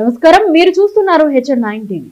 నమస్కారం. మీరు చూస్తున్నారు హెచ్ఎన్ నైన్ టీవీ.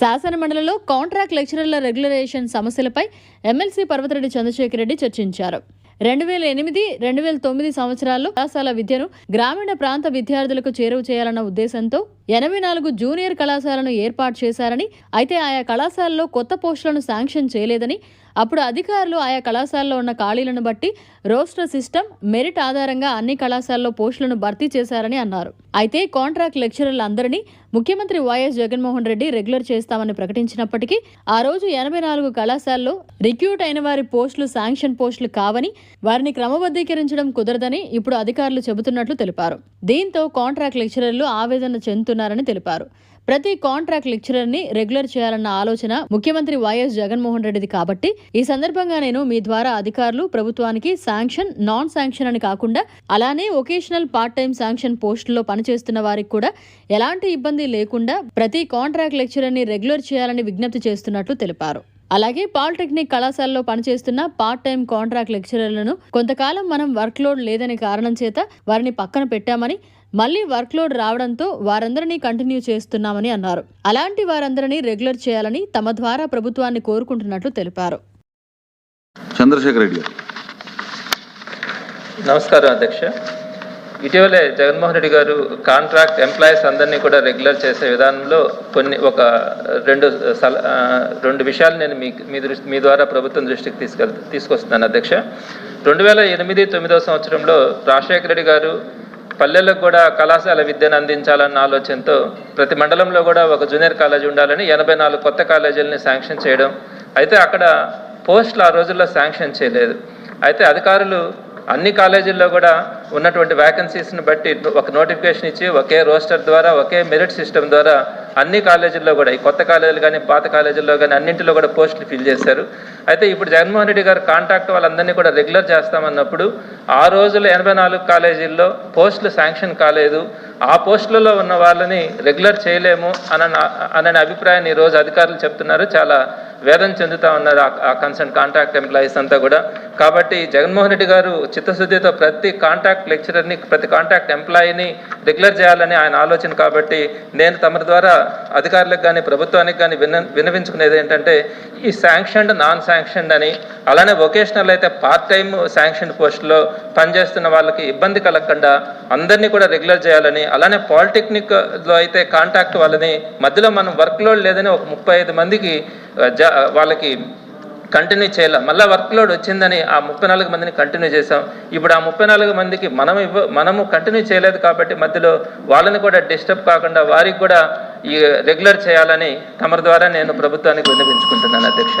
శాసన మండలిలో కాంట్రాక్ట్ లెక్చరర్ల రెగ్యులరేషన్ సమస్యలపై ఎమ్మెల్సీ పర్వతిరెడ్డి చంద్రశేఖర్ రెడ్డి చర్చించారు. రెండు వేల ఎనిమిది రెండు వేల తొమ్మిది సంవత్సరాల్లో కళాశాల విద్యను గ్రామీణ ప్రాంత విద్యార్థులకు చేరువ చేయాలన్న ఉద్దేశంతో ఎనభై నాలుగు జూనియర్ కళాశాలను ఏర్పాటు చేశారని అయితే ఆయా కళాశాలలో కొత్త పోస్టులను శాంక్షన్ చేయలేదని అప్పుడు అధికారులు ఆయా కళాశాలలో ఉన్న ఖాళీలను బట్టి రోస్టర్ సిస్టమ్ మెరిట్ ఆధారంగా అన్ని కళాశాలలో పోస్టులను భర్తీ చేశారని అన్నారు. అయితే కాంట్రాక్ట్ లెక్చరర్లందరినీ ముఖ్యమంత్రి వైఎస్ జగన్మోహన్ రెడ్డి రెగ్యులర్ చేస్తామని ప్రకటించినప్పటికీ ఆ రోజు ఎనభై నాలుగు కళాశాలలో రిక్రూట్ అయిన వారి పోస్టులు శాంక్షన్ పోస్టులు కావని వారిని క్రమబద్ధీకరించడం కుదరదని ఇప్పుడు అధికారులు చెబుతున్నట్లు తెలిపారు. దీంతో కాంట్రాక్ట్ లెక్చరర్లు ఆవేదన చేస్తున్నారని తెలిపారు. ప్రతి కాంట్రాక్ట్ లెక్చరర్ని రెగ్యులర్ చేయాలన్న ఆలోచన ముఖ్యమంత్రి వైఎస్ జగన్మోహన్ రెడ్డిది కాబట్టి ఈ సందర్భంగా నేను మీ ద్వారా అధికారులు ప్రభుత్వానికి శాంక్షన్ నాన్ శాంక్షన్ అని కాకుండా అలానే ఒకేషనల్ పార్ట్ టైం శాంక్షన్ పోస్టుల్లో పనిచేస్తున్న వారికి కూడా ఎలాంటి ఇబ్బంది లేకుండా ప్రతి కాంట్రాక్ట్ లెక్చరర్ని రెగ్యులర్ చేయాలని విజ్ఞప్తి చేస్తున్నట్లు తెలిపారు. అలాగే పాలిటెక్నిక్ కళాశాలలో పనిచేస్తున్న పార్ట్ టైం కాంట్రాక్ట్ లెక్చరర్లను కొంతకాలం మనం వర్క్ లోడ్ లేదనే కారణం చేత వారిని పక్కన పెట్టామని మళ్ళీ వర్క్ లోడ్ రావడంతో వారందరినీ కంటిన్యూ చేస్తున్నామని అన్నారు. అలాంటి వారందరినీ రెగ్యులర్ చేయాలని తమ ద్వారా ప్రభుత్వాన్ని కోరుకుంటున్నట్లు తెలిపారు. చంద్రశేఖర్ రెడ్డి గారు. నమస్కారం అధ్యక్ష. ఇటీవలే జగన్మోహన్ రెడ్డి గారు కాంట్రాక్ట్ ఎంప్లాయీస్ అందరినీ కూడా రెగ్యులర్ చేసే విధానంలో కొన్ని ఒక రెండు రెండు విషయాలు నేను మీ మీ దృష్టి మీ ద్వారా ప్రభుత్వం దృష్టికి తీసుకెళ్ తీసుకొస్తున్నాను అధ్యక్ష. రెండు వేల ఎనిమిది తొమ్మిదవ సంవత్సరంలో రాజశేఖర రెడ్డి గారు పల్లెలకు కూడా కళాశాల విద్యను అందించాలన్న ఆలోచనతో ప్రతి మండలంలో కూడా ఒక జూనియర్ కాలేజీ ఉండాలని ఎనభై నాలుగు కొత్త కాలేజీలని శాంక్షన్ చేయడం. అయితే అక్కడ పోస్టులు ఆ రోజుల్లో శాంక్షన్ చేయలేదు. అయితే అధికారులు అన్ని కాలేజీల్లో కూడా ఉన్నటువంటి వ్యాకెన్సీస్ని బట్టి ఒక నోటిఫికేషన్ ఇచ్చి ఒకే రోస్టర్ ద్వారా ఒకే మెరిట్ సిస్టమ్ ద్వారా అన్ని కాలేజీల్లో కూడా ఈ కొత్త కాలేజీలు కానీ పాత కాలేజీల్లో కానీ అన్నింటిలో కూడా పోస్టులు ఫిల్ చేశారు. అయితే ఇప్పుడు జగన్మోహన్ రెడ్డి గారు కాంటాక్ట్ వాళ్ళందరినీ కూడా రెగ్యులర్ చేస్తామన్నప్పుడు ఆ రోజుల్లో ఎనభై నాలుగు కాలేజీల్లో పోస్టులు శాంక్షన్ కాలేదు. ఆ పోస్టులలో ఉన్న వాళ్ళని రెగ్యులర్ చేయలేము అన అనే అభిప్రాయాన్ని ఈరోజు అధికారులు చెప్తున్నారు. చాలా వేదన చెందుతా ఉన్నారు ఆ కన్సర్న్ కాంట్రాక్ట్ ఎంప్లాయీస్ అంతా కూడా. కాబట్టి జగన్మోహన్ రెడ్డి గారు చిత్తశుద్ధితో ప్రతి కాంటాక్ట్ లెక్చరర్ని ప్రతి కాంటాక్ట్ ఎంప్లాయీని రెగ్యులర్ చేయాలని ఆయన ఆలోచన కాబట్టి నేను తమ ద్వారా అధికారులకు కానీ ప్రభుత్వానికి కానీ విన్న వినవించుకునేది ఏంటంటే ఈ శాంక్షన్డ్ నాన్ శాంక్షన్డ్ అని అలానే వొకేషనల్ అయితే పార్ట్ టైం శాంక్షన్ పోస్టులో పనిచేస్తున్న వాళ్ళకి ఇబ్బంది కలగకుండా అందరినీ కూడా రెగ్యులర్ చేయాలని అలానే పాలిటెక్నిక్లో అయితే కాంటాక్ట్ వాళ్ళని మధ్యలో మనం వర్క్ లోడ్ లేదని ఒక ముప్పై ఐదు మందికి వాళ్ళకి కంటిన్యూ చేయాలి. మళ్ళీ వర్క్ లోడ్ వచ్చిందని ఆ ముప్పై నాలుగు మందిని కంటిన్యూ చేసాం ఇప్పుడు ఆ ముప్పై నాలుగు మందికి మనం ఇవ్వ మనము కంటిన్యూ చేయలేదు కాబట్టి మధ్యలో వాళ్ళని కూడా డిస్టర్బ్ కాకుండా వారికి కూడా ఈ రెగ్యులర్ చేయాలని తమ ద్వారా నేను ప్రభుత్వానికి విన్నవించుకుంటున్నాను అధ్యక్ష.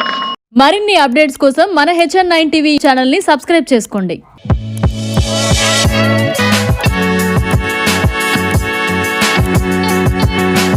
మరిన్ని అప్డేట్స్ కోసం మన హెచ్ఎన్ నైన్ టీవీ ఛానల్ని సబ్స్క్రైబ్ చేసుకోండి.